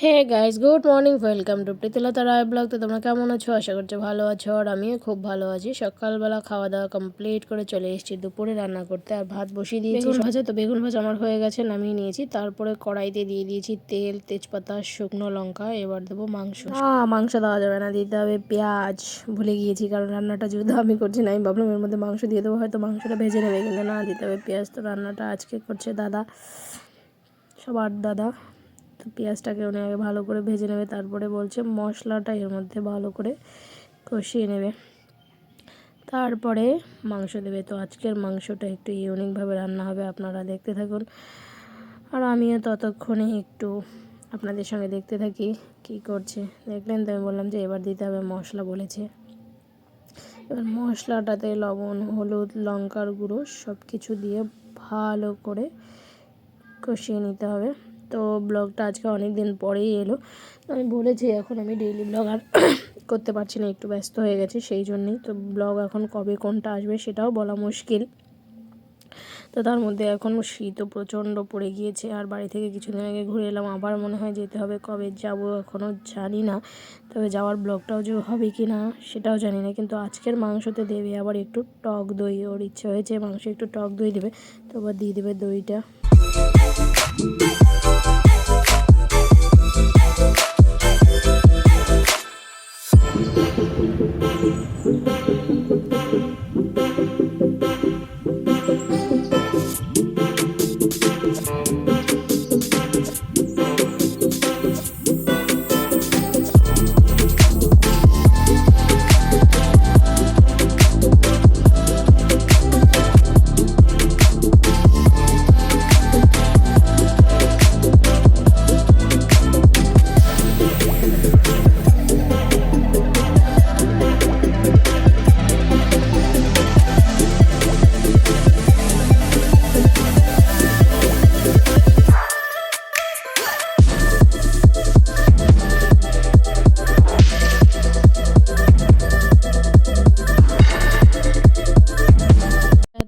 Hey guys good morning welcome to Pritilata Roy vlog তো তোমরা কেমন আছো? আশা করছ ভালো আছো আর আমিও খুব ভালো আছি। সকালবেলা খাওয়া দাওয়া কমপ্লিট করে চলে এসেছি দুপুরে রান্না করতে আর ভাত বসিয়ে দিয়েছি। বেগুন ভাজা তো বেগুন ভাজা আমার হয়ে গেছে নামিয়ে নিয়েছি। তারপরে কড়াইতে দিয়ে দিয়েছি তেল তেজপাতা শুকনো লঙ্কা এবার দেবো মাংস। মাংস দেওয়া যাবে না দিতে হবে পেঁয়াজ। ভুলে গিয়েছি কারণ রান্নাটা যেহেতু আমি করছি না আমি ভাবলাম এর মধ্যে মাংস দিয়ে দেবো হয়তো মাংসটা ভেজে নেবে কিন্তু না দিতে হবে পেঁয়াজ। তো রান্নাটা আজকে করছে দাদা সবার দাদা। তো পেঁয়াজটাকে উনি আগে ভালো করে ভেজে নেবে, তারপরে বলছে মশলাটা এর মধ্যে ভালো করে কষিয়ে নেবে। তারপরে মাংস দেবে। তো আজকের মাংসটা একটু ইউনিকভাবে রান্না হবে, আপনারা দেখতে থাকুন। আর আমিও ততক্ষণে একটু আপনাদের সঙ্গে দেখতে থাকি কি করছে। দেখলেন তো, আমি বললাম যে এবার দিতে হবে মশলা বলেছে। এবার মশলাটাতে লবণ, হলুদ, লঙ্কার গুঁড়ো সব কিছু দিয়ে ভালো করে কষিয়ে নিতে হবে। তো ব্লগটা আজকে অনেক দিন পরেই এলো। আমি বলেছি, এখন আমি ডেইলি ব্লগ আর করতে পারছি না, একটু ব্যস্ত হয়ে গেছি সেই জন্যই। তো ব্লগ এখন কবে কোনটা আসবে সেটাও বলা মুশকিল। তো তার মধ্যে এখন শীতও প্রচণ্ড পড়ে গিয়েছে, আর বাড়ি থেকে কিছুদিন আগে ঘুরে এলাম। আবার মনে হয় যেতে হবে, কবে যাব এখনও জানি না। তবে যাওয়ার ব্লগটাও যে হবে কি না, সেটাও জানি না। কিন্তু আজকের মাংসতে দেবে, আবার একটু টক দই। ওর ইচ্ছে হয়েছে মাংস একটু টক দই দেবে, তো আবার দিয়ে দেবে দইটা।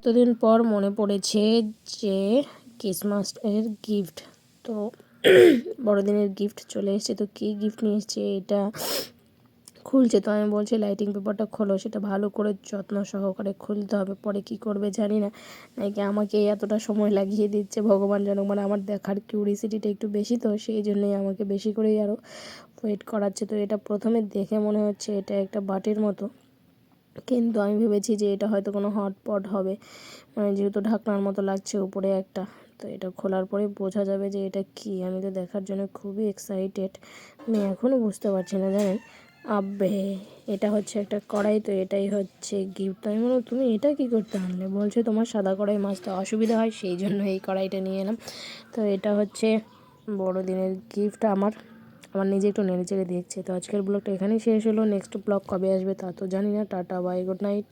এতদিন পর মনে পড়েছে যে ক্রিসমাসের গিফট। তো বড়দিনের গিফট চলে এসেছে। তো কী গিফট নিয়ে এসছে এটা খুলছে। তো আমি বলছি লাইটিং পেপারটা খোলো, সেটা ভালো করে যত্ন সহকারে খুলতে হবে। পরে কি করবে জানি না। নাকি আমাকে এতটা সময় লাগিয়ে দিচ্ছে ভগবান যেন মানে আমার দেখার কিউরিসিটিটা একটু বেশি তো, সেই জন্যই আমাকে বেশি করেই আরও ওয়েট করাচ্ছে। তো এটা প্রথমে দেখে মনে হচ্ছে এটা একটা বাটির মতো। কিন্তু আমি ভেবেছি যে এটা হয়তো কোনো হটপট হবে। মানে যেহেতু ঢাকনার মতো লাগছে উপরে একটা, তো এটা খোলার পরে বোঝা যাবে যে এটা কি। আমি তো দেখার জন্য খুবই এক্সাইটেড আমি এখনও বুঝতে পারছি না, জানেন? আবে এটা হচ্ছে একটা কড়াই, তো এটাই হচ্ছে গিফট আমি বললাম, তুমি এটা কি করতে আনলে? বলছে, তোমার সাদা কড়াই মাছতে অসুবিধা হয়, সেই জন্য এই কড়াইটা নিয়ে এলাম। তো এটা হচ্ছে বড়দিনের গিফট আমার। আমার নিজে একটু নেড়ে চেড়ে দেখছে। তো আজকের ব্লগটা এখানেই শেষ হলো। নেক্সট ব্লগ কবে আসবে তা তো জানি না। Tata bye good night